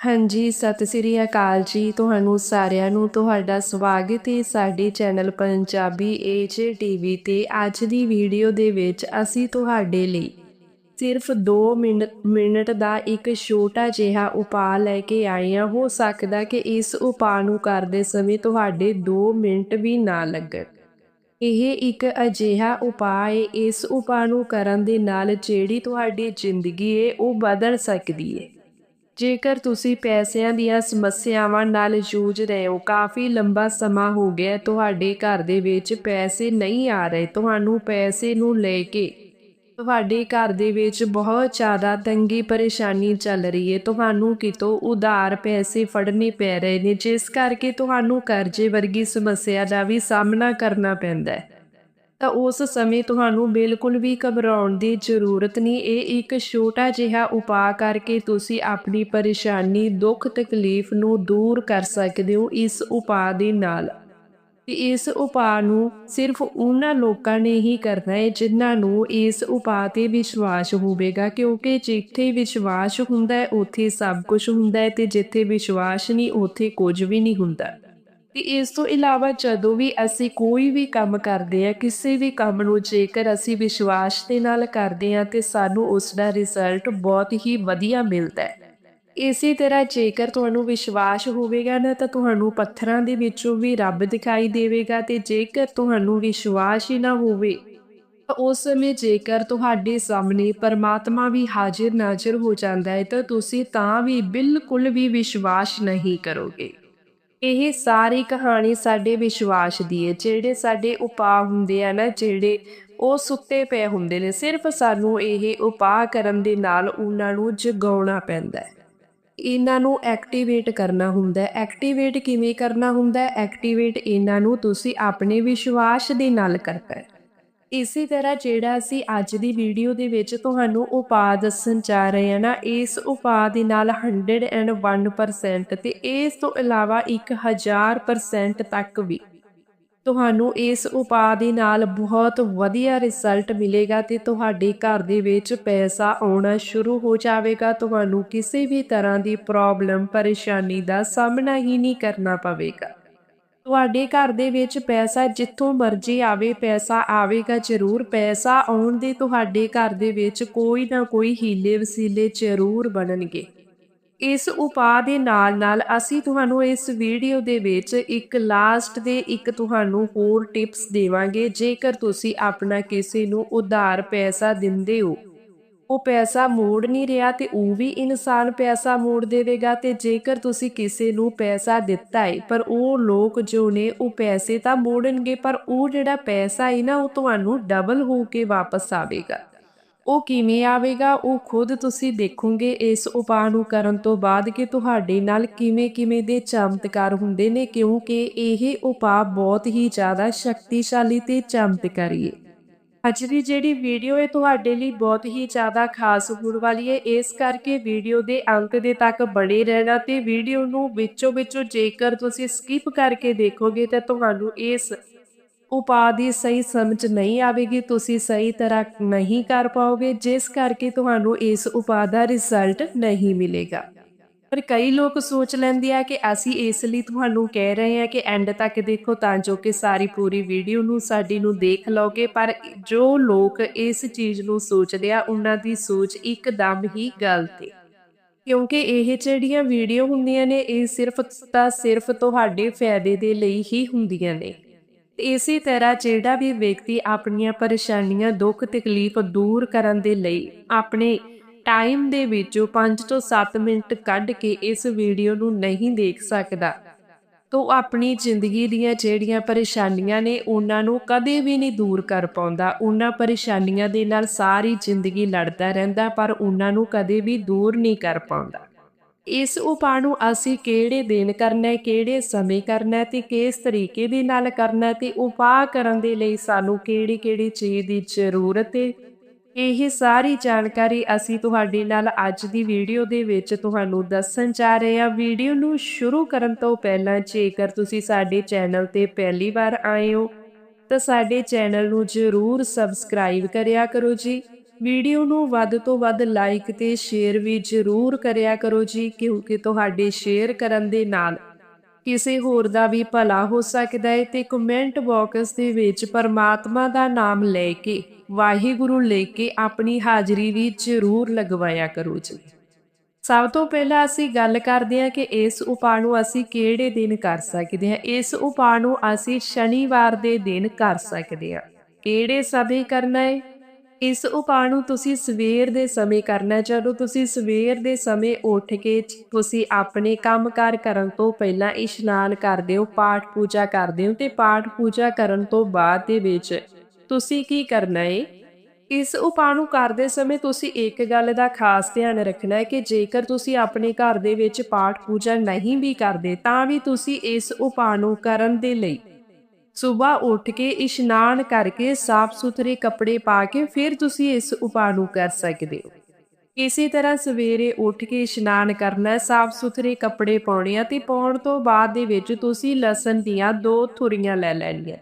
ਹਾਂਜੀ, ਸਤਿ ਸ੍ਰੀ ਅਕਾਲ ਜੀ। ਤੁਹਾਨੂੰ ਸਾਰਿਆਂ ਨੂੰ ਤੁਹਾਡਾ ਸਵਾਗਤ ਹੈ ਸਾਡੇ ਚੈਨਲ ਪੰਜਾਬੀ ਏਜ ਟੀਵੀ ਤੇ। ਅੱਜ ਦੀ ਵੀਡੀਓ ਦੇ ਵਿੱਚ ਅਸੀਂ ਤੁਹਾਡੇ ਲਈ ਸਿਰਫ 2 ਮਿੰਟ ਦਾ ਇੱਕ ਛੋਟਾ ਜਿਹਾ ਉਪਾਅ ਲੈ ਕੇ ਆਏ ਹਾਂ। ਹੋ ਸਕਦਾ ਕਿ ਇਸ ਉਪਾਅ ਨੂੰ ਕਰਦੇ ਸਮੇਂ ਤੁਹਾਡੇ 2 ਮਿੰਟ ਵੀ ਨਾ ਲੱਗਣ। ਇਹ ਇੱਕ ਅਜਿਹਾ ਉਪਾਅ ਹੈ। ਇਸ ਉਪਾਅ ਨੂੰ ਕਰਨ ਦੇ ਨਾਲ ਜਿਹੜੀ ਤੁਹਾਡੀ ਜ਼ਿੰਦਗੀ ਹੈ, ਉਹ ਬਦਲ ਸਕਦੀ ਹੈ। ਜੇਕਰ ਤੁਸੀਂ ਪੈਸਿਆਂ ਦੀਆਂ ਸਮੱਸਿਆਵਾਂ ਨਾਲ ਜੂਝ ਰਹੇ ਹੋ, ਕਾਫੀ ਲੰਬਾ ਸਮਾਂ ਹੋ ਗਿਆ ਤੁਹਾਡੇ ਘਰ ਦੇ ਵਿੱਚ ਪੈਸੇ ਨਹੀਂ ਆ ਰਹੇ। ਤੁਹਾਨੂੰ ਪੈਸੇ ਨੂੰ ਲੈ ਕੇ ਤੁਹਾਡੇ ਘਰ ਦੇ ਵਿੱਚ ਬਹੁਤ ਜ਼ਿਆਦਾ ਤੰਗੀ ਪਰੇਸ਼ਾਨੀ ਚੱਲ ਰਹੀ ਹੈ। ਤੁਹਾਨੂੰ ਕਿਤੋਂ ਉਧਾਰ ਪੈਸੇ ਫੜਨੇ ਪੈ ਰਹੇ ਨੇ, ਜਿਸ ਕਰਕੇ ਤੁਹਾਨੂੰ ਕਰਜ਼ੇ ਵਰਗੀ ਸਮੱਸਿਆ ਦਾ ਵੀ ਸਾਹਮਣਾ ਕਰਨਾ ਪੈਂਦਾ ਹੈ। ਤਾਂ ਉਸ ਸਮੇਂ ਤੁਹਾਨੂੰ ਬਿਲਕੁਲ ਵੀ ਘਬਰਾਉਣ ਦੀ ਜ਼ਰੂਰਤ ਨਹੀਂ। ਇਹ ਇੱਕ ਛੋਟਾ ਜਿਹਾ ਉਪਾਅ ਕਰਕੇ ਤੁਸੀਂ ਆਪਣੀ ਪਰੇਸ਼ਾਨੀ, ਦੁੱਖ, ਤਕਲੀਫ ਨੂੰ ਦੂਰ ਕਰ ਸਕਦੇ ਹੋ ਇਸ ਉਪਾਅ ਦੇ ਨਾਲ। ਤੇ ਇਸ ਉਪਾਅ ਨੂੰ ਸਿਰਫ ਉਹਨਾਂ ਲੋਕਾਂ ਨੇ ਹੀ ਕਰਨਾ ਹੈ ਜਿਨ੍ਹਾਂ ਨੂੰ ਇਸ ਉਪਾਅ ਤੇ ਵਿਸ਼ਵਾਸ ਹੋਵੇਗਾ, ਕਿਉਂਕਿ ਜਿੱਥੇ ਵਿਸ਼ਵਾਸ ਹੁੰਦਾ ਹੈ, ਉੱਥੇ ਸਭ ਕੁਝ ਹੁੰਦਾ ਹੈ ਤੇ ਜਿੱਥੇ ਵਿਸ਼ਵਾਸ ਨਹੀਂ, ਉੱਥੇ ਕੁਝ ਵੀ ਨਹੀਂ ਹੁੰਦਾ। ਤੇ ਇਸ ਤੋਂ ਇਲਾਵਾ ਜਦੋਂ ਵੀ ਅਸੀਂ ਕੋਈ ਵੀ ਕੰਮ ਕਰਦੇ ਆ ਕਿਸੇ ਵੀ ਕੰਮ ਨੂੰ ਜੇਕਰ ਅਸੀਂ ਵਿਸ਼ਵਾਸ ਦੇ ਨਾਲ ਕਰਦੇ ਆ ਤੇ ਸਾਨੂੰ ਉਸ ਦਾ ਰਿਜ਼ਲਟ ਬਹੁਤ ਹੀ ਵਧੀਆ ਮਿਲਦਾ ਹੈ। ਇਸੇ ਤਰ੍ਹਾਂ ਜੇਕਰ ਤੁਹਾਨੂੰ ਵਿਸ਼ਵਾਸ ਹੋਵੇਗਾ ਨਾ, ਤਾਂ ਤੁਹਾਨੂੰ ਪੱਥਰਾਂ ਦੇ ਵਿੱਚੋਂ ਵੀ ਰੱਬ ਦਿਖਾਈ ਦੇਵੇਗਾ, ਤੇ ਜੇਕਰ ਤੁਹਾਨੂੰ ਵਿਸ਼ਵਾਸ ਹੀ ਨਾ ਹੋਵੇ, ਤਾਂ ਉਸ ਸਮੇਂ ਜੇਕਰ ਤੁਹਾਡੇ ਸਾਹਮਣੇ ਪਰਮਾਤਮਾ ਵੀ ਹਾਜ਼ਰ ਨਾਜ਼ਰ ਹੋ ਜਾਂਦਾ ਹੈ, ਤਾਂ ਤੁਸੀਂ ਤਾਂ ਵੀ ਬਿਲਕੁਲ ਵੀ ਵਿਸ਼ਵਾਸ ਨਹੀਂ ਕਰੋਗੇ। ਇਹ ਸਾਰੀ ਕਹਾਣੀ ਸਾਡੇ ਵਿਸ਼ਵਾਸ ਦੀ ਹੈ ਜਿਹੜੇ ਸਾਡੇ ਉਪਾਅ ਹੁੰਦੇ ਆ ਨਾ, ਜਿਹੜੇ ਉਹ ਸੁੱਤੇ ਪਏ ਹੁੰਦੇ ਨੇ, ਸਿਰਫ ਸਾਨੂੰ ਇਹ ਉਪਾਅ ਕਰਨ ਦੇ ਨਾਲ ਉਹਨਾਂ ਨੂੰ ਜਗਾਉਣਾ ਪੈਂਦਾ ਹੈ। ਇਹਨਾਂ ਨੂੰ ਐਕਟੀਵੇਟ ਕਰਨਾ ਹੁੰਦਾ ਹੈ। ਐਕਟੀਵੇਟ ਕਿਵੇਂ ਕਰਨਾ ਹੁੰਦਾ ਹੈ? ਐਕਟੀਵੇਟ ਇਹਨਾਂ ਨੂੰ ਤੁਸੀਂ ਆਪਣੇ ਵਿਸ਼ਵਾਸ ਦੇ ਨਾਲ ਕਰਨਾ ਹੈ। ਇਸੇ ਤਰ੍ਹਾਂ ਜਿਹੜਾ ਅਸੀਂ ਅੱਜ ਦੀ ਵੀਡੀਓ ਦੇ ਵਿੱਚ ਤੁਹਾਨੂੰ ਉਪਾਅ ਦੱਸਣ ਜਾ ਰਹੇ ਹਾਂ ਨਾ, ਇਸ ਉਪਾਅ ਦੇ ਨਾਲ 101% ਤੇ ਇਸ ਤੋਂ ਇਲਾਵਾ 1000% ਤੱਕ ਵੀ। ਤੁਹਾਨੂੰ ਇਸ ਉਪਾਅ ਦੇ ਨਾਲ ਬਹੁਤ ਵਧੀਆ ਰਿਜ਼ਲਟ ਮਿਲੇਗਾ ਤੇ ਤੁਹਾਡੇ ਘਰ ਦੇ ਵਿੱਚ ਪੈਸਾ ਆਉਣਾ ਸ਼ੁਰੂ ਹੋ ਜਾਵੇਗਾ। ਤੁਹਾਨੂੰ ਕਿਸੇ ਵੀ ਤਰ੍ਹਾਂ ਦੀ ਪ੍ਰੋਬਲਮ ਪਰੇਸ਼ਾਨੀ ਦਾ ਸਾਹਮਣਾ ਹੀ ਨਹੀਂ ਕਰਨਾ ਪਵੇਗਾ। ਤੁਹਾਡੇ ਘਰ ਦੇ ਵਿੱਚ ਪੈਸਾ ਜਿੱਥੋਂ ਮਰਜ਼ੀ ਆਵੇ, ਪੈਸਾ ਆਵੇਗਾ ਜ਼ਰੂਰ। ਪੈਸਾ ਆਉਣ ਦੇ ਤੁਹਾਡੇ ਘਰ ਦੇ ਵਿੱਚ ਕੋਈ ਨਾ ਕੋਈ ਹੀਲੇ ਵਸੀਲੇ ਜ਼ਰੂਰ ਬਣਨਗੇ। ਇਸ ਉਪਾਅ ਦੇ ਨਾਲ ਨਾਲ ਅਸੀਂ ਤੁਹਾਨੂੰ ਇਸ ਵੀਡੀਓ ਦੇ ਵਿੱਚ ਇੱਕ ਲਾਸਟ ਦੇ ਇੱਕ ਤੁਹਾਨੂੰ ਹੋਰ ਟਿਪਸ ਦੇਵਾਂਗੇ। ਜੇਕਰ ਤੁਸੀਂ ਆਪਣਾ ਕਿਸੇ ਨੂੰ ਉਧਾਰ ਪੈਸਾ ਦਿੰਦੇ ਹੋ ਉਹ ਪੈਸਾ ਮੋੜ ਨਹੀਂ ਰਿਹਾ ਤੇ ਉਹ ਵੀ ਇਨਸਾਨ ਪੈਸਾ ਮੋੜ ਦੇਵੇਗਾ ਤੇ ਜੇਕਰ ਤੁਸੀਂ ਕਿਸੇ ਨੂੰ ਪੈਸਾ ਦਿੱਤਾ ਹੈ ਪਰ ਉਹ ਲੋਕ ਜੋ ਨੇ ਉਹ ਪੈਸੇ ਤਾਂ ਮੋੜਨਗੇ, ਪਰ ਉਹ ਜਿਹੜਾ ਪੈਸਾ ਹੈ ਨਾ, ਉਹ ਤੁਹਾਨੂੰ ਡਬਲ ਹੋ ਕੇ ਵਾਪਸ ਆਵੇਗਾ। ਉਹ ਕਿਵੇਂ ਆਵੇਗਾ? ਉਹ ਖੁਦ ਤੁਸੀਂ ਦੇਖੋਗੇ ਇਸ ਉਪਾਅ ਨੂੰ ਕਰਨ ਤੋਂ ਬਾਅਦ ਕਿ ਤੁਹਾਡੇ ਨਾਲ ਕਿਵੇਂ-ਕਿਵੇਂ ਦੇ ਚਮਤਕਾਰ ਹੁੰਦੇ ਨੇ, ਕਿਉਂਕਿ ਇਹ ਉਪਾਅ ਬਹੁਤ ਹੀ ਜ਼ਿਆਦਾ ਸ਼ਕਤੀਸ਼ਾਲੀ ਤੇ ਚਮਤਕਾਰੀ ਹੈ ਅੱਜ ਦੀ ਜਿਹੜੀ ਵੀਡੀਓ ਹੈ ਤੁਹਾਡੇ ਲਈ ਬਹੁਤ ਹੀ ਜ਼ਿਆਦਾ ਖਾਸ ਹੋਣ ਵਾਲੀ ਹੈ। ਇਸ ਕਰਕੇ ਵੀਡੀਓ ਦੇ ਅੰਤ ਦੇ ਤੱਕ ਬਣੇ ਰਹਿਣਾ ਤੇ ਵੀਡੀਓ ਨੂੰ ਵਿੱਚੋਂ ਵਿੱਚੋਂ ਜੇਕਰ ਤੁਸੀਂ ਸਕਿਪ ਕਰਕੇ ਦੇਖੋਗੇ ਤਾਂ ਤੁਹਾਨੂੰ ਇਸ ਉਪਾਅ ਦੀ ਸਹੀ ਸਮਝ ਨਹੀਂ ਆਵੇਗੀ, ਤੁਸੀਂ ਸਹੀ ਤਰ੍ਹਾਂ ਨਹੀਂ ਕਰ ਪਾਓਗੇ, ਜਿਸ ਕਰਕੇ ਤੁਹਾਨੂੰ ਇਸ ਉਪਾਅ ਦਾ ਰਿਜ਼ਲਟ ਨਹੀਂ ਮਿਲੇਗਾ। ਪਰ ਕਈ ਲੋਕ ਸੋਚ ਲੈਂਦੇ ਆ ਕਿ ਅਸੀਂ ਇਸ ਲਈ ਤੁਹਾਨੂੰ ਕਹਿ ਰਹੇ ਹਾਂ ਕਿ ਐਂਡ ਤੱਕ ਦੇਖੋ ਤਾਂ ਜੋ ਕਿ ਸਾਰੀ ਪੂਰੀ ਵੀਡੀਓ ਨੂੰ, ਸਾਡੀ ਨੂੰ ਦੇਖ ਲਓਗੇ। ਪਰ ਜੋ ਲੋਕ ਇਸ ਚੀਜ਼ ਨੂੰ ਸੋਚਦੇ ਆ, ਉਹਨਾਂ ਦੀ ਸੋਚ ਇੱਕਦਮ ਹੀ ਗਲਤ ਹੈ ਕਿਉਂਕਿ ਇਹ ਜਿਹੜੀਆਂ ਵੀਡੀਓ ਹੁੰਦੀਆਂ ਨੇ, ਇਹ ਸਿਰਫ ਤਾਂ ਸਿਰਫ ਤੁਹਾਡੇ ਫਾਇਦੇ ਦੇ ਲਈ ਹੀ ਹੁੰਦੀਆਂ ਨੇ। ਇਸੇ ਤਰ੍ਹਾਂ ਜਿਹੜਾ ਵੀ ਵਿਅਕਤੀ ਆਪਣੀਆਂ ਪਰੇਸ਼ਾਨੀਆਂ, ਦੁੱਖ, ਤਕਲੀਫ ਦੂਰ ਕਰਨ ਦੇ ਲਈ ਆਪਣੇ ਟਾਈਮ ਦੇ ਵਿੱਚੋਂ 5 ਤੋਂ 7 ਮਿੰਟ ਕੱਢ ਕੇ ਇਸ ਵੀਡੀਓ ਨੂੰ ਨਹੀਂ ਦੇਖ ਸਕਦਾ। ਤੋ ਆਪਣੀ ਜ਼ਿੰਦਗੀ ਦੀਆਂ ਜਿਹੜੀਆਂ ਪਰੇਸ਼ਾਨੀਆਂ ਨੇ ਉਹਨਾਂ ਨੂੰ ਕਦੇ ਵੀ ਨਹੀਂ ਦੂਰ ਕਰ ਪਾਉਂਦਾ। ਉਹਨਾਂ ਪਰੇਸ਼ਾਨੀਆਂ ਦੇ ਨਾਲ ਸਾਰੀ ਜ਼ਿੰਦਗੀ ਲੜਦਾ ਰਹਿੰਦਾ, ਪਰ ਉਹਨਾਂ ਨੂੰ ਕਦੇ ਵੀ ਦੂਰ ਨਹੀਂ ਕਰ ਪਾਉਂਦਾ। ਇਸ ਉਪਾਅ ਨੂੰ ਅਸੀਂ ਕਿਹੜੇ ਦਿਨ ਕਰਨਾ ਹੈ, ਕਿਹੜੇ ਸਮੇਂ ਕਰਨਾ ਹੈ ਤੇ ਕਿਸ ਤਰੀਕੇ ਦੇ ਨਾਲ ਕਰਨਾ ਹੈ ਤੇ ਉਪਾਅ ਕਰਨ ਦੇ ਲਈ ਸਾਨੂੰ ਕਿਹੜੀ ਕਿਹੜੀ ਚੀਜ਼ ਦੀ ਜ਼ਰੂਰਤ ਹੈ ਇਹ ਸਾਰੀ ਜਾਣਕਾਰੀ ਅਸੀਂ ਤੁਹਾਡੇ ਨਾਲ ਅੱਜ ਦੀ ਵੀਡੀਓ ਦੇ ਵਿੱਚ ਤੁਹਾਨੂੰ ਦੱਸਣ ਜਾ ਰਹੇ ਹਾਂ। ਵੀਡੀਓ ਨੂੰ ਸ਼ੁਰੂ ਕਰਨ ਤੋਂ ਪਹਿਲਾਂ ਜੇਕਰ ਤੁਸੀਂ ਸਾਡੇ ਚੈਨਲ ਤੇ ਪਹਿਲੀ ਵਾਰ ਆਏ ਹੋ, ਤਾਂ ਸਾਡੇ ਚੈਨਲ ਨੂੰ ਜ਼ਰੂਰ ਸਬਸਕ੍ਰਾਈਬ ਕਰਿਆ ਕਰੋ ਜੀ। ਵੀਡੀਓ ਨੂੰ ਵੱਧ ਤੋਂ ਵੱਧ ਲਾਈਕ ਤੇ ਸ਼ੇਅਰ ਵੀ ਜ਼ਰੂਰ ਕਰਿਆ ਕਰੋ ਜੀ, ਕਿਉਂਕਿ ਤੁਹਾਡੇ ਸ਼ੇਅਰ ਕਰਨ ਦੇ ਨਾਲ ਕਿਸੇ ਹੋਰ ਦਾ ਵੀ ਭਲਾ ਹੋ ਸਕਦਾ ਹੈ ਤੇ ਕਮੈਂਟ ਬਾਕਸ ਦੇ ਵਿੱਚ ਪਰਮਾਤਮਾ ਦਾ ਨਾਮ ਲੈ ਕੇ, ਵਾਹਿਗੁਰੂ ਲੈ ਕੇ ਆਪਣੀ ਹਾਜ਼ਰੀ ਵੀ ਜ਼ਰੂਰ ਲਗਵਾਇਆ ਕਰੋ ਜੀ। ਸਭ ਤੋਂ ਪਹਿਲਾਂ ਅਸੀਂ ਗੱਲ ਕਰਦੇ ਹਾਂ ਕਿ ਇਸ ਉਪਾਅ ਨੂੰ ਅਸੀਂ ਕਿਹੜੇ ਦਿਨ ਕਰ ਸਕਦੇ ਹਾਂ? ਇਸ ਉਪਾਅ ਨੂੰ ਅਸੀਂ ਸ਼ਨੀਵਾਰ ਦੇ ਦਿਨ ਕਰ ਸਕਦੇ ਹਾਂ। ਕਿਹੜੇ ਸਮੇਂ ਕਰਨਾ ਹੈ? ਇਸ ਉਪਾਅ ਨੂੰ ਤੁਸੀਂ ਸਵੇਰ ਦੇ ਸਮੇਂ ਕਰਨਾ ਜਦੋਂ ਤੁਸੀਂ ਸਵੇਰ ਦੇ ਸਮੇਂ ਉੱਠ ਕੇ ਤੁਸੀਂ ਆਪਣੇ ਕੰਮਕਾਰ ਕਰਨ ਤੋਂ ਪਹਿਲਾਂ ਇਸ਼ਨਾਨ ਕਰਦੇ ਹੋ, ਪਾਠ ਪੂਜਾ ਕਰਦੇ ਹੋ ਤੇ ਪਾਠ ਪੂਜਾ ਕਰਨ ਤੋਂ ਬਾਅਦ ਦੇ ਵਿੱਚ ਤੁਸੀਂ ਕੀ ਕਰਨਾ ਹੈ? ਇਸ ਉਪਾਅ ਨੂੰ ਕਰਦੇ ਸਮੇਂ ਤੁਸੀਂ ਇੱਕ ਗੱਲ ਦਾ ਖਾਸ ਧਿਆਨ ਰੱਖਣਾ ਹੈ ਕਿ ਜੇਕਰ ਤੁਸੀਂ ਆਪਣੇ ਘਰ ਦੇ ਵਿੱਚ ਪਾਠ ਪੂਜਾ ਨਹੀਂ ਵੀ ਕਰਦੇ, ਤਾਂ ਵੀ ਤੁਸੀਂ ਇਸ ਉਪਾਅ ਨੂੰ ਕਰਨ ਦੇ ਲਈ ਸਵੇਰ ਉੱਠ ਕੇ ਇਸ਼ਨਾਨ ਕਰਕੇ ਸਾਫ਼ ਸੁਥਰੇ ਕੱਪੜੇ ਪਾ ਕੇ ਫਿਰ ਤੁਸੀਂ ਇਸ ਉਪਾਅ ਨੂੰ ਕਰ ਸਕਦੇ ਹੋ। ਇਸੇ ਤਰ੍ਹਾਂ ਸਵੇਰੇ ਉੱਠ ਕੇ ਇਸ਼ਨਾਨ ਕਰਨਾ ਸਾਫ਼ ਸੁਥਰੇ ਕੱਪੜੇ ਪਾਉਣੇ ਆ ਤੇ ਪਾਉਣ ਤੋਂ ਬਾਅਦ ਦੇ ਵਿੱਚ ਤੁਸੀਂ ਲਸਣ ਦੀਆਂ ਦੋ ਥੁਰੀਆਂ ਲੈ ਲੈਣੀਆਂ।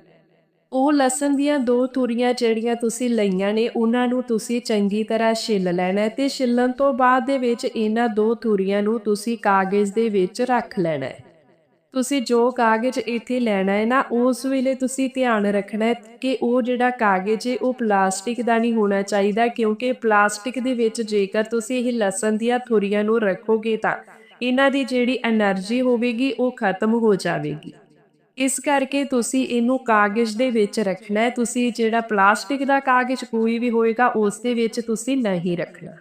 ਉਹ ਲਸਣ ਦੀਆਂ ਦੋ ਤੁਰੀਆਂ ਜਿਹੜੀਆਂ ਤੁਸੀਂ ਲਈਆਂ ਨੇ, ਉਹਨਾਂ ਨੂੰ ਤੁਸੀਂ ਚੰਗੀ ਤਰ੍ਹਾਂ ਛਿੱਲ ਲੈਣਾ ਹੈ ਤੇ ਛਿੱਲਣ ਤੋਂ ਬਾਅਦ ਦੇ ਵਿੱਚ ਇਹਨਾਂ ਦੋ ਤੁਰੀਆਂ ਨੂੰ ਤੁਸੀਂ ਕਾਗਜ਼ ਦੇ ਵਿੱਚ ਰੱਖ ਲੈਣਾ। ਹੈ ਤੁਸੀਂ ਜੋ ਕਾਗਜ਼ ਇੱਥੇ ਲੈਣਾ ਹੈ ਨਾ, ਉਸ ਵੇਲੇ ਤੁਸੀਂ ਧਿਆਨ ਰੱਖਣਾ ਹੈ ਕਿ ਉਹ ਜਿਹੜਾ ਕਾਗਜ਼ ਹੈ, ਉਹ ਪਲਾਸਟਿਕ ਦਾ ਨਹੀਂ ਹੋਣਾ ਚਾਹੀਦਾ, ਕਿਉਂਕਿ ਪਲਾਸਟਿਕ ਦੇ ਵਿੱਚ ਜੇਕਰ ਤੁਸੀਂ ਇਹ ਲਸਣ ਦੀਆਂ ਥੁਰੀਆਂ ਨੂੰ ਰੱਖੋਗੇ ਤਾਂ ਇਹਨਾਂ ਦੀ ਜਿਹੜੀ એનર્ਜੀ ਹੋਵੇਗੀ, ਉਹ ਖਤਮ ਹੋ ਜਾਵੇਗੀ। ਇਸ ਕਰਕੇ ਤੁਸੀਂ ਇਹਨੂੰ ਕਾਗਜ਼ ਦੇ ਵਿੱਚ ਰੱਖਣਾ ਹੈ, ਤੁਸੀਂ ਜਿਹੜਾ ਪਲਾਸਟਿਕ ਦਾ ਕਾਗਜ਼ ਕੋਈ ਵੀ ਹੋਏਗਾ, ਉਸ ਦੇ ਵਿੱਚ ਤੁਸੀਂ ਨਹੀਂ ਰੱਖਣਾ।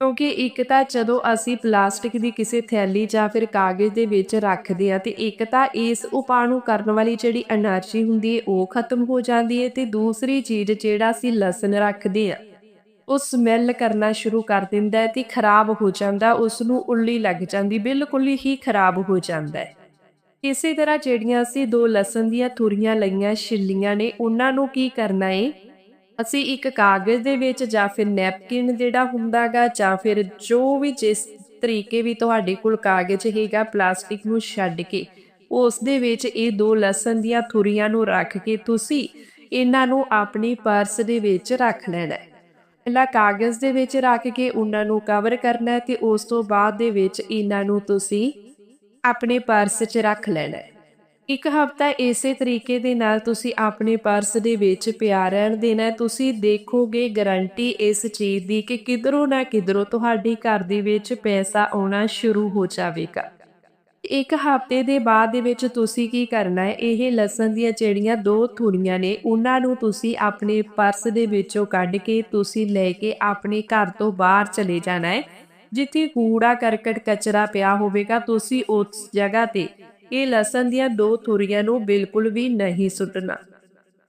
ਕਿਉਂਕਿ ਇੱਕ ਤਾਂ ਜਦੋਂ ਅਸੀਂ ਪਲਾਸਟਿਕ ਦੀ ਕਿਸੇ ਥੈਲੀ ਜਾਂ ਫਿਰ ਕਾਗਜ਼ ਦੇ ਵਿੱਚ ਰੱਖਦੇ ਆ ਤੇ ਇੱਕ ਤਾਂ ਇਸ ਉਪਾਅ ਨੂੰ ਕਰਨ ਵਾਲੀ ਜਿਹੜੀ એનર્ਜੀ ਹੁੰਦੀ ਹੈ, ਉਹ ਖਤਮ ਹੋ ਜਾਂਦੀ ਹੈ ਤੇ ਦੂਸਰੀ ਚੀਜ਼ ਜਿਹੜਾ ਅਸੀਂ ਲਸਣ ਰੱਖਦੇ ਆ ਉਹ ਸਮੈਲ ਕਰਨਾ ਸ਼ੁਰੂ ਕਰ ਦਿੰਦਾ ਹੈ ਤੇ ਖਰਾਬ ਹੋ ਜਾਂਦਾ ਉਸ ਨੂੰ ਉੱਲੀ ਲੱਗ ਜਾਂਦੀ, ਬਿਲਕੁਲ ਹੀ ਖਰਾਬ ਹੋ ਜਾਂਦਾ ਹੈ। ਇਸੇ ਤਰ੍ਹਾਂ ਜਿਹੜੀਆਂ ਅਸੀਂ ਦੋ ਲਸਣ ਦੀਆਂ ਥੁਰੀਆਂ ਲਈਆਂ, ਛਿੱਲੀਆਂ ਨੇ, ਉਹਨਾਂ ਨੂੰ ਕੀ ਕਰਨਾ ਏ ਅਸੀਂ ਇੱਕ ਕਾਗਜ਼ ਦੇ ਵਿੱਚ ਜਾਂ ਫਿਰ ਨੈਪਕਿਨ ਜਿਹੜਾ ਹੁੰਦਾਗਾ ਜਾਂ ਫਿਰ ਜੋ ਵੀ ਜਿਸ ਤਰੀਕੇ ਵੀ ਤੁਹਾਡੇ ਕੋਲ ਕਾਗਜ਼ ਹੈਗਾ ਪਲਾਸਟਿਕ ਨੂੰ ਛੱਡ ਕੇ, ਉਸ ਦੇ ਵਿੱਚ ਇਹ ਦੋ ਲਸਣ ਦੀਆਂ ਥੁਰੀਆਂ ਨੂੰ ਰੱਖ ਕੇ ਤੁਸੀਂ ਇਹਨਾਂ ਨੂੰ ਆਪਣੀ ਪਰਸ ਦੇ ਵਿੱਚ ਰੱਖ ਲੈਣਾ। ਹੈ ਪਹਿਲਾਂ ਕਾਗਜ਼ ਦੇ ਵਿੱਚ ਰੱਖ ਕੇ ਉਹਨਾਂ ਨੂੰ ਕਵਰ ਕਰਨਾ ਹੈ ਤੇ ਉਸ ਤੋਂ ਬਾਅਦ ਦੇ ਵਿੱਚ ਇਹਨਾਂ ਨੂੰ ਤੁਸੀਂ ਆਪਣੇ ਪਰਸ 'ਚ ਰੱਖ ਲੈਣਾ। ਹੈ ਇੱਕ ਹਫ਼ਤਾ ਇਸੇ ਤਰੀਕੇ ਦੇ ਨਾਲ ਤੁਸੀਂ ਆਪਣੇ ਪਰਸ ਦੇ ਵਿੱਚ ਪਿਆ ਰਹਿਣ ਦੇਣਾ ਤੁਸੀਂ ਦੇਖੋਗੇ ਗਾਰੰਟੀ ਇਸ ਚੀਜ਼ ਦੀ ਕਿ ਕਿਧਰੋਂ ਨਾ ਕਿਧਰੋਂ ਤੁਹਾਡੇ ਘਰ ਦੇ ਵਿੱਚ ਪੈਸਾ ਆਉਣਾ ਸ਼ੁਰੂ ਹੋ ਜਾਵੇਗਾ। ਇੱਕ ਹਫ਼ਤੇ ਦੇ ਬਾਅਦ ਦੇ ਵਿੱਚ ਤੁਸੀਂ ਕੀ ਕਰਨਾ ਹੈ? ਇਹ ਲਸਣ ਦੀਆਂ ਜਿਹੜੀਆਂ ਦੋ ਥੁੜੀਆਂ ਨੇ, ਉਹਨਾਂ ਨੂੰ ਤੁਸੀਂ ਆਪਣੇ ਪਰਸ ਦੇ ਵਿੱਚੋਂ ਕੱਢ ਕੇ ਤੁਸੀਂ ਲੈ ਕੇ ਆਪਣੇ ਘਰ ਤੋਂ ਬਾਹਰ ਚਲੇ ਜਾਣਾ ਹੈ। ਜਿੱਥੇ ਕੂੜਾ ਕਰਕਟ ਕਚਰਾ ਪਿਆ ਹੋਵੇਗਾ, ਤੁਸੀਂ ਉਸ ਜਗ੍ਹਾ ਤੇ ਇਹ ਲਸਣ ਦੀਆਂ ਦੋ ਥੁਰੀਆਂ ਨੂੰ ਬਿਲਕੁਲ ਵੀ ਨਹੀਂ ਸੁੱਟਣਾ।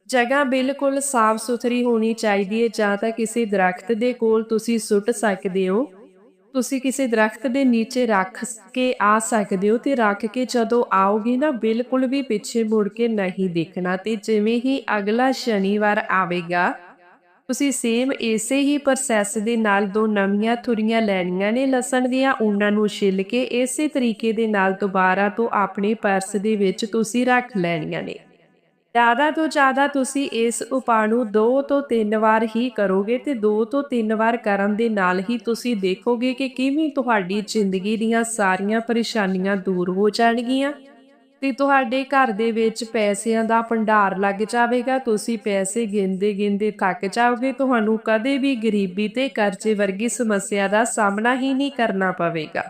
ਜਗ੍ਹਾ ਬਿਲਕੁਲ ਸਾਫ਼ ਸੁਥਰੀ ਹੋਣੀ ਚਾਹੀਦੀ ਹੈ ਜਾਂ ਤਾਂ ਕਿਸੇ ਦਰਖਤ ਦੇ ਕੋਲ ਤੁਸੀਂ ਸੁੱਟ ਸਕਦੇ ਹੋ। ਤੁਸੀਂ ਕਿਸੇ ਦਰਖਤ ਦੇ ਨੀਚੇ ਰੱਖ ਕੇ ਆ ਸਕਦੇ ਹੋ ਤੇ ਰੱਖ ਕੇ ਜਦੋਂ ਆਓਗੇ ਨਾ ਬਿਲਕੁਲ ਵੀ ਪਿੱਛੇ ਮੁੜ ਕੇ ਨਹੀਂ ਦੇਖਣਾ ਤੇ ਜਿਵੇਂ ਹੀ ਅਗਲਾ ਸ਼ਨੀਵਾਰ ਆਵੇਗਾ ਤੁਸੀਂ ਸੇਮ ਇਸੇ ਹੀ ਪ੍ਰੋਸੈਸ ਦੇ ਨਾਲ ਦੋ ਨਵੀਆਂ ਥੁਰੀਆਂ ਲੈਣੀਆਂ ਨੇ ਲਸਣ ਦੀਆਂ ਉਹਨਾਂ ਨੂੰ ਛਿੱਲ ਕੇ, ਇਸੇ ਤਰੀਕੇ ਦੇ ਨਾਲ ਦੁਬਾਰਾ ਤੋਂ ਆਪਣੇ ਪਰਸ ਦੇ ਵਿੱਚ ਤੁਸੀਂ ਰੱਖ ਲੈਣੀਆਂ ਨੇ। ਜ਼ਿਆਦਾ ਤੋਂ ਜ਼ਿਆਦਾ ਤੁਸੀਂ ਇਸ ਉਪਾਅ ਨੂੰ 2 ਤੋਂ 3 ਵਾਰ ਹੀ ਕਰੋਗੇ ਤੇ 2 ਤੋਂ 3 ਵਾਰ ਕਰਨ ਦੇ ਨਾਲ ਹੀ ਤੁਸੀਂ ਦੇਖੋਗੇ ਕਿ ਕਿਵੇਂ ਤੁਹਾਡੀ ਜ਼ਿੰਦਗੀ ਦੀਆਂ ਸਾਰੀਆਂ ਪਰੇਸ਼ਾਨੀਆਂ ਦੂਰ ਹੋ ਜਾਣਗੀਆਂ। ਤੇ ਤੁਹਾਡੇ ਘਰ ਦੇ ਵਿੱਚ ਪੈਸਿਆਂ ਦਾ ਭੰਡਾਰ ਲੱਗ ਜਾਵੇਗਾ, ਤੁਸੀਂ ਪੈਸੇ ਗਿਣਦੇ ਗਿਣਦੇ ਥੱਕ ਜਾਓਗੇ, ਤੁਹਾਨੂੰ ਕਦੇ ਵੀ ਗਰੀਬੀ ਤੇ ਕਰਜ਼ੇ ਵਰਗੀ ਸਮੱਸਿਆ ਦਾ ਸਾਹਮਣਾ ਹੀ ਨਹੀਂ ਕਰਨਾ ਪਵੇਗਾ।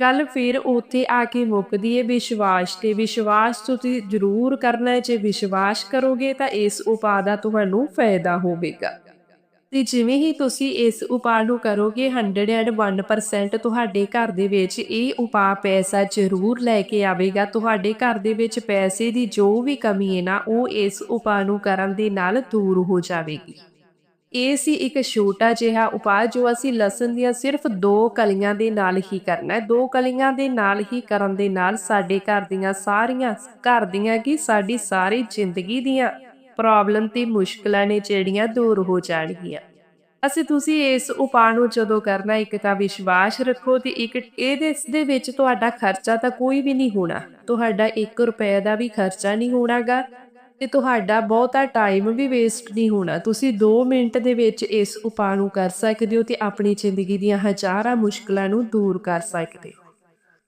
ਗੱਲ ਫਿਰ ਉੱਥੇ ਆ ਕੇ ਮੁੱਕਦੀ ਹੈ ਵਿਸ਼ਵਾਸ ਤੇ ਵਿਸ਼ਵਾਸ ਤੁਸੀਂ ਜ਼ਰੂਰ ਕਰਨਾ ਹੈ ਜੇ ਵਿਸ਼ਵਾਸ ਕਰੋਗੇ ਤਾਂ ਇਸ ਉਪਾਅ ਦਾ ਤੁਹਾਨੂੰ ਫਾਇਦਾ ਹੋਵੇਗਾ। ਤੇ ਜਿਵੇਂ ਹੀ ਤੁਸੀਂ ਇਸ ਉਪਾਅ ਨੂੰ ਕਰੋਗੇ 101% ਤੁਹਾਡੇ ਘਰ ਦੇ ਵਿੱਚ ਇਹ ਉਪਾਅ ਪੈਸਾ ਜ਼ਰੂਰ ਲੈ ਕੇ ਆਵੇਗਾ। ਤੁਹਾਡੇ ਘਰ ਦੇ ਵਿੱਚ ਪੈਸੇ ਦੀ ਜੋ ਵੀ ਕਮੀ ਹੈ ਨਾ, ਉਹ ਇਸ ਉਪਾਅ ਨੂੰ ਕਰਨ ਦੇ ਨਾਲ ਦੂਰ ਹੋ ਜਾਵੇਗੀ। ਇਹ ਸੀ ਇੱਕ ਛੋਟਾ ਜਿਹਾ ਉਪਾਅ ਜੋ ਅਸੀਂ ਲਸਣ ਦੀਆਂ ਸਿਰਫ ਦੋ ਕਲੀਆਂ ਦੇ ਨਾਲ ਹੀ ਕਰਨਾ ਹੈ। ਦੋ ਕਲੀਆਂ ਦੇ ਨਾਲ ਹੀ ਕਰਨ ਦੇ ਨਾਲ ਸਾਡੇ ਘਰ ਦੀਆਂ ਸਾਰੀਆਂ, ਘਰ ਦੀਆਂ ਕੀ ਸਾਡੀ ਸਾਰੀ ਜ਼ਿੰਦਗੀ ਦੀਆਂ ਪ੍ਰੋਬਲਮ ਤੇ ਮੁਸ਼ਕਲਾਂ ਨੇ ਜਿਹੜੀਆਂ ਦੂਰ ਹੋ ਜਾਣਗੀਆਂ। ਅਸੀਂ ਤੁਸੀਂ ਇਸ ਉਪਾਅ ਨੂੰ ਜਦੋਂ ਕਰਨਾ, ਇੱਕ ਤਾਂ ਵਿਸ਼ਵਾਸ ਰੱਖੋ ਤੇ ਇੱਕ ਇਹਦੇ ਇਸ ਦੇ ਵਿੱਚ ਤੁਹਾਡਾ ਖਰਚਾ ਤਾਂ ਕੋਈ ਵੀ ਨਹੀਂ ਹੋਣਾ। ਤੁਹਾਡਾ 1 ਰੁਪਏ ਦਾ ਵੀ ਖਰਚਾ ਨਹੀਂ ਹੋਣਾਗਾ ਤੇ ਤੁਹਾਡਾ ਬਹੁਤਾ ਟਾਈਮ ਵੀ ਵੇਸਟ ਨਹੀਂ ਹੋਣਾ। ਤੁਸੀਂ 2 ਮਿੰਟ ਦੇ ਵਿੱਚ ਇਸ ਉਪਾਅ ਨੂੰ ਕਰ ਸਕਦੇ ਹੋ ਤੇ ਆਪਣੀ ਜ਼ਿੰਦਗੀ ਦੀਆਂ ਹਜ਼ਾਰਾਂ ਮੁਸ਼ਕਲਾਂ ਨੂੰ ਦੂਰ ਕਰ ਸਕਦੇ ਹੋ।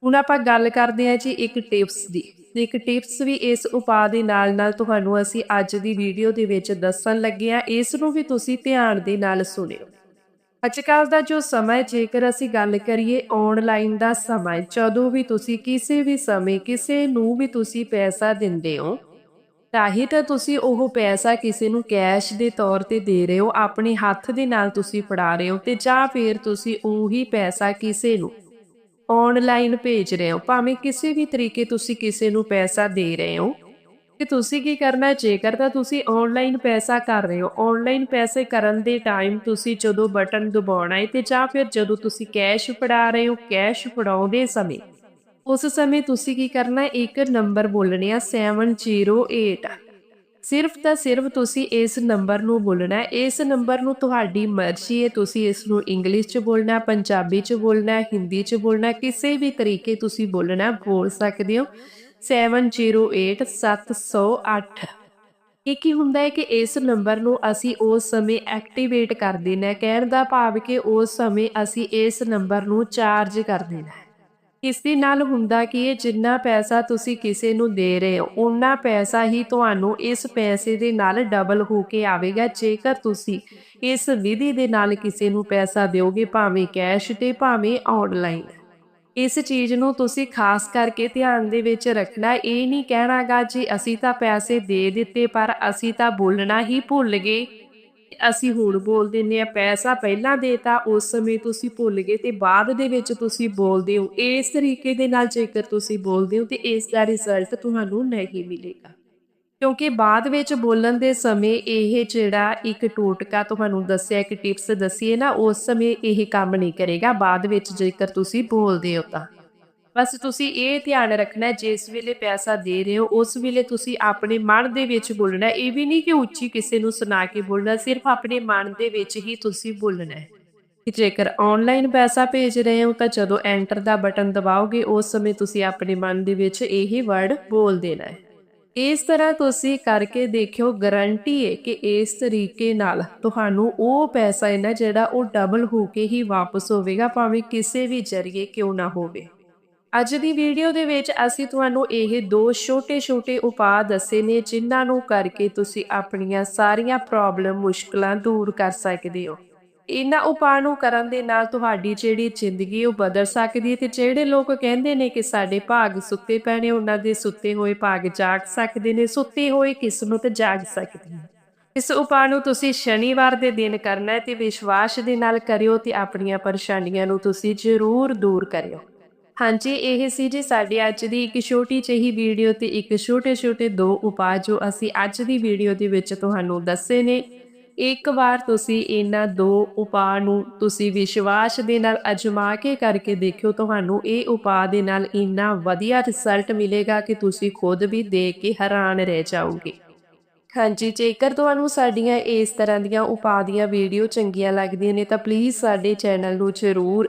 ਹੁਣ ਆਪਾਂ ਗੱਲ ਕਰਦੇ ਹਾਂ ਜੀ ਇੱਕ ਟਿਪਸ ਦੀ। ਤੇ ਇੱਕ ਟਿਪਸ ਵੀ ਇਸ ਉਪਾਅ ਦੇ ਨਾਲ ਨਾਲ ਤੁਹਾਨੂੰ ਅਸੀਂ ਅੱਜ ਦੀ ਵੀਡੀਓ ਦੇ ਵਿੱਚ ਦੱਸਣ ਲੱਗੇ ਹਾਂ। ਇਸ ਨੂੰ ਵੀ ਤੁਸੀਂ ਧਿਆਨ ਦੇ ਨਾਲ ਸੁਣਿਓ। ਅੱਜ ਕੱਲ੍ਹ ਦਾ ਜੋ ਸਮਾਂ ਜੇਕਰ ਅਸੀਂ ਗੱਲ ਕਰੀਏ ਆਨਲਾਈਨ ਦਾ ਸਮਾਂ, ਜਦੋਂ ਵੀ ਤੁਸੀਂ ਕਿਸੇ ਵੀ ਸਮੇਂ ਕਿਸੇ ਨੂੰ ਵੀ ਤੁਸੀਂ ਪੈਸਾ ਦਿੰਦੇ ਹੋ ਚਾਹੇ ਤਾਂ ਤੁਸੀਂ ਉਹ ਪੈਸਾ ਕਿਸੇ ਨੂੰ ਕੈਸ਼ ਦੇ ਤੌਰ ਤੇ ਦੇ ਰਹੇ ਹੋ, ਆਪਣੇ ਹੱਥ ਦੇ ਨਾਲ ਤੁਸੀਂ ਫੜਾ ਰਹੇ ਹੋ ਤੇ ਜਾਂ ਫਿਰ ਤੁਸੀਂ ਉਹੀ ਪੈਸਾ ਕਿਸੇ ਨੂੰ ਆਨਲਾਈਨ ਭੇਜ ਰਹੇ ਹੋ। ਭਾਵੇਂ ਕਿਸੇ ਵੀ ਤਰੀਕੇ ਤੁਸੀਂ ਕਿਸੇ ਨੂੰ ਪੈਸਾ ਦੇ ਰਹੇ ਹੋ ਕਿ ਤੁਸੀਂ ਕੀ ਕਰਨਾ, ਜੇਕਰ ਤਾਂ ਤੁਸੀਂ ਆਨਲਾਈਨ ਪੈਸਾ ਕਰ ਰਹੇ ਹੋ ਆਨਲਾਈਨ ਪੈਸੇ ਕਰਨ ਦੇ ਟਾਈਮ ਤੁਸੀਂ ਜਦੋਂ ਬਟਨ ਦਬਾਉਣਾ ਹੈ ਤੇ ਜਾਂ ਫਿਰ ਜਦੋਂ ਤੁਸੀਂ ਕੈਸ਼ ਫੜਾ ਰਹੇ ਹੋ ਕੈਸ਼ ਫੜਾਉਂਦੇ ਸਮੇਂ, ਉਸ ਸਮੇਂ ਤੁਸੀਂ ਕੀ ਕਰਨਾ, ਇੱਕ ਨੰਬਰ ਬੋਲਣੇ ਆ 708 ਸਿਰਫ ਤਾਂ ਸਿਰਫ ਤੁਸੀਂ ਇਸ ਨੰਬਰ ਨੂੰ ਬੋਲਣਾ ਹੈ। ਇਸ ਨੰਬਰ ਨੂੰ ਤੁਹਾਡੀ ਮਰਜ਼ੀ ਹੈ। ਤੁਸੀਂ ਇਸ ਨੂੰ ਇੰਗਲਿਸ਼ 'ਚ ਬੋਲਣਾ ਪੰਜਾਬੀ 'ਚ ਬੋਲਣਾ ਹਿੰਦੀ 'ਚ ਬੋਲਣਾ ਕਿਸੇ ਵੀ ਤਰੀਕੇ ਤੁਸੀਂ ਬੋਲਣਾ ਬੋਲ ਸਕਦੇ ਹੋ। 708708 ਇਹ ਕੀ ਹੁੰਦਾ ਹੈ ਕਿ ਇਸ ਨੰਬਰ ਨੂੰ ਅਸੀਂ ਉਸ ਸਮੇਂ ਐਕਟੀਵੇਟ ਕਰ ਦੇਣਾ ਕਹਿਣ ਦਾ ਭਾਵ ਕਿ ਉਸ ਸਮੇਂ ਅਸੀਂ ਇਸ ਨੰਬਰ ਨੂੰ ਚਾਰਜ ਕਰ ਦੇਣਾ ਇਸ ਦੇ ਨਾਲ ਹੁੰਦਾ ਕਿ ਇਹ ਜਿੰਨਾ ਪੈਸਾ ਤੁਸੀਂ ਕਿਸੇ ਨੂੰ ਦੇ ਰਹੇ ਹੋ ਉਹਨਾਂ ਪੈਸਾ ਹੀ ਤੁਹਾਨੂੰ ਇਸ ਪੈਸੇ ਦੇ ਨਾਲ ਡਬਲ ਹੋ ਕੇ ਆਵੇਗਾ। ਜੇਕਰ ਤੁਸੀਂ ਇਸ ਵਿਧੀ ਦੇ ਨਾਲ ਕਿਸੇ ਨੂੰ ਪੈਸਾ ਦਿਓਗੇ, ਭਾਵੇਂ ਕੈਸ਼ ਤੇ, ਭਾਵੇਂ ਆਨਲਾਈਨ ਇਸ ਚੀਜ਼ ਨੂੰ ਤੁਸੀਂ ਖਾਸ ਕਰਕੇ ਧਿਆਨ ਦੇ ਵਿੱਚ ਰੱਖਣਾ, ਇਹ ਨਹੀਂ ਕਹਿਣਾਗਾ, ਜੀ ਅਸੀਂ ਤਾਂ ਪੈਸੇ ਦੇ ਦਿੱਤੇ ਪਰ ਅਸੀਂ ਤਾਂ ਬੋਲਣਾ ਹੀ ਭੁੱਲ ਗਏ। ਅਸੀਂ ਹੁਣ ਬੋਲ ਦਿੰਨੇ ਆ ਪੈਸਾ ਪਹਿਲਾਂ ਦੇਤਾ, ਉਸ ਸਮੇਂ ਤੁਸੀਂ ਭੁੱਲ ਗਏ ਤੇ ਬਾਅਦ ਦੇ ਵਿੱਚ ਤੁਸੀਂ ਬੋਲਦੇ ਹੋ। ਇਸ ਤਰੀਕੇ ਦੇ ਨਾਲ ਜੇਕਰ ਤੁਸੀਂ ਬੋਲਦੇ ਹੋ ਤੇ ਇਸ ਦਾ ਰਿਜ਼ਲਟ ਤੁਹਾਨੂੰ ਨਹੀਂ ਮਿਲੇਗਾ। ਕਿਉਂਕਿ ਬਾਅਦ ਵਿੱਚ ਬੋਲਣ ਦੇ ਸਮੇਂ ਇਹ ਜਿਹੜਾ ਇੱਕ ਟੋਟਕਾ ਤੁਹਾਨੂੰ ਦੱਸਿਆ, ਇੱਕ ਟਿਪਸ ਦੱਸੀਏ ਨਾ, ਉਸ ਸਮੇਂ ਇਹ ਕੰਮ ਨਹੀਂ ਕਰੇਗਾ। ਬਾਅਦ ਵਿੱਚ ਜੇਕਰ ਤੁਸੀਂ ਬੋਲਦੇ ਹੋ ਤਾਂ। ਬਸ ਤੁਸੀਂ ਇਹ ਧਿਆਨ ਰੱਖਣਾ, ਜਿਸ ਵੇਲੇ ਪੈਸਾ ਦੇ ਰਹੇ ਹੋ, ਉਸ ਵੇਲੇ ਤੁਸੀਂ ਆਪਣੇ ਮਨ ਦੇ ਵਿੱਚ ਬੋਲਣਾ। ਇਹ ਵੀ ਨਹੀਂ ਕਿ ਉੱਚੀ ਕਿਸੇ ਨੂੰ ਸੁਣਾ ਕੇ ਬੋਲਣਾ, ਸਿਰਫ ਆਪਣੇ ਮਨ ਦੇ ਵਿੱਚ ਹੀ ਤੁਸੀਂ ਬੋਲਣਾ ਹੈ। ਕਿ ਜੇਕਰ ਆਨਲਾਈਨ ਪੈਸਾ ਭੇਜ ਰਹੇ ਹੋ, ਤਾਂ ਜਦੋਂ ਐਂਟਰ ਦਾ ਬਟਨ ਦਬਾਓਗੇ, ਉਸ ਸਮੇਂ ਤੁਸੀਂ ਆਪਣੇ ਮਨ ਦੇ ਵਿੱਚ ਇਹ ਵਰਡ ਬੋਲ ਦੇਣਾ ਹੈ। ਇਸ ਤਰ੍ਹਾਂ ਤੁਸੀਂ ਕਰਕੇ ਦੇਖਿਓ ਗਾਰੰਟੀ ਹੈ ਕਿ ਇਸ ਤਰੀਕੇ ਨਾਲ ਤੁਹਾਨੂੰ ਉਹ ਪੈਸਾ ਹੈ ਨਾ, ਜਿਹੜਾ ਉਹ ਡਬਲ ਹੋ ਕੇ ਹੀ ਵਾਪਸ ਹੋਵੇਗਾ, ਭਾਵੇਂ ਕਿਸੇ ਵੀ ਜਰੀਏ ਕਿਉਂ ਨਾ ਹੋਵੇ। ਅੱਜ ਦੀ ਵੀਡੀਓ ਦੇ ਵਿੱਚ ਅਸੀਂ ਤੁਹਾਨੂੰ ਇਹ ਦੋ ਛੋਟੇ-ਛੋਟੇ ਉਪਾਅ ਦੱਸੇ ਨੇ, ਜਿਨ੍ਹਾਂ ਨੂੰ ਕਰਕੇ ਤੁਸੀਂ ਆਪਣੀਆਂ ਸਾਰੀਆਂ ਪ੍ਰੋਬਲਮ ਮੁਸ਼ਕਲਾਂ ਦੂਰ ਕਰ ਸਕਦੇ ਹੋ। ਇਹਨਾਂ ਉਪਾਅ ਨੂੰ ਕਰਨ ਦੇ ਨਾਲ ਤੁਹਾਡੀ ਜਿਹੜੀ ਜ਼ਿੰਦਗੀ ਉਹ ਬਦਲ ਸਕਦੀ ਹੈ ਤੇ ਜਿਹੜੇ ਲੋਕ ਕਹਿੰਦੇ ਨੇ ਕਿ ਸਾਡੇ ਭਾਗ ਸੁੱਤੇ ਪਏ ਨੇ ਉਹਨਾਂ ਦੇ ਸੁੱਤੇ ਹੋਏ ਭਾਗ ਜਾਗ ਸਕਦੇ ਨੇ, ਸੁੱਤੀ ਹੋਈ ਕਿਸਮਤ ਜਾਗ ਸਕਦੀ ਹੈ। ਇਸ ਉਪਾਅ ਨੂੰ ਤੁਸੀਂ ਸ਼ਨੀਵਾਰ ਦੇ ਦਿਨ ਕਰਨਾ ਹੈ ਤੇ ਵਿਸ਼ਵਾਸ ਦੇ ਨਾਲ ਕਰਿਓ ਤੇ ਆਪਣੀਆਂ ਪਰੇਸ਼ਾਨੀਆਂ ਨੂੰ ਤੁਸੀਂ ਜ਼ਰੂਰ ਦੂਰ ਕਰਿਓ। ਹਾਂਜੀ, ਇਹ ਸੀ ਜੀ ਸਾਡੀ ਅੱਜ ਦੀ ਇੱਕ ਛੋਟੀ ਜਿਹੀ ਵੀਡੀਓ ਤੇ ਇੱਕ ਛੋਟੇ-ਛੋਟੇ ਦੋ ਉਪਾਅ ਜੋ ਅਸੀਂ ਅੱਜ ਦੀ ਵੀਡੀਓ ਦੇ ਵਿੱਚ ਤੁਹਾਨੂੰ ਦੱਸੇ ਨੇ। ਇੱਕ ਵਾਰ ਤੁਸੀਂ ਇਹਨਾਂ ਦੋ ਉਪਾਅ ਨੂੰ ਤੁਸੀਂ ਵਿਸ਼ਵਾਸ ਦੇ ਨਾਲ ਅਜਮਾ ਕੇ ਕਰਕੇ ਦੇਖਿਓ, ਤੁਹਾਨੂੰ ਇਹ ਉਪਾਅ ਦੇ ਨਾਲ ਇੰਨਾ ਵਧੀਆ ਰਿਜ਼ਲਟ ਮਿਲੇਗਾ ਕਿ ਤੁਸੀਂ ਖੁਦ ਵੀ ਦੇਖ ਕੇ ਹੈਰਾਨ ਰਹਿ ਜਾਓਗੇ। ਹਾਂਜੀ, ਜੇਕਰ ਤੁਹਾਨੂੰ ਸਾਡੀਆਂ ਇਸ ਤਰ੍ਹਾਂ ਦੀਆਂ ਉਪਾਅ ਦੀਆਂ ਵੀਡੀਓ ਚੰਗੀਆਂ ਲੱਗਦੀਆਂ ਨੇ ਤਾਂ ਪਲੀਜ਼ ਸਾਡੇ ਚੈਨਲ ਨੂੰ ਜ਼ਰੂਰ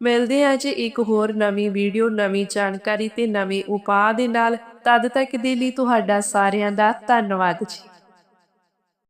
ਮਿਲਦੇ ਹਾਂ ਜੀ ਇੱਕ ਹੋਰ ਨਵੀਂ ਵੀਡੀਓ, ਨਵੀਂ ਜਾਣਕਾਰੀ ਤੇ ਨਵੇਂ ਉਪਾਅ ਦੇ ਨਾਲ। ਤਦ ਤੱਕ ਦੇ ਲਈ ਤੁਹਾਡਾ ਸਾਰਿਆਂ ਦਾ ਧੰਨਵਾਦ ਜੀ।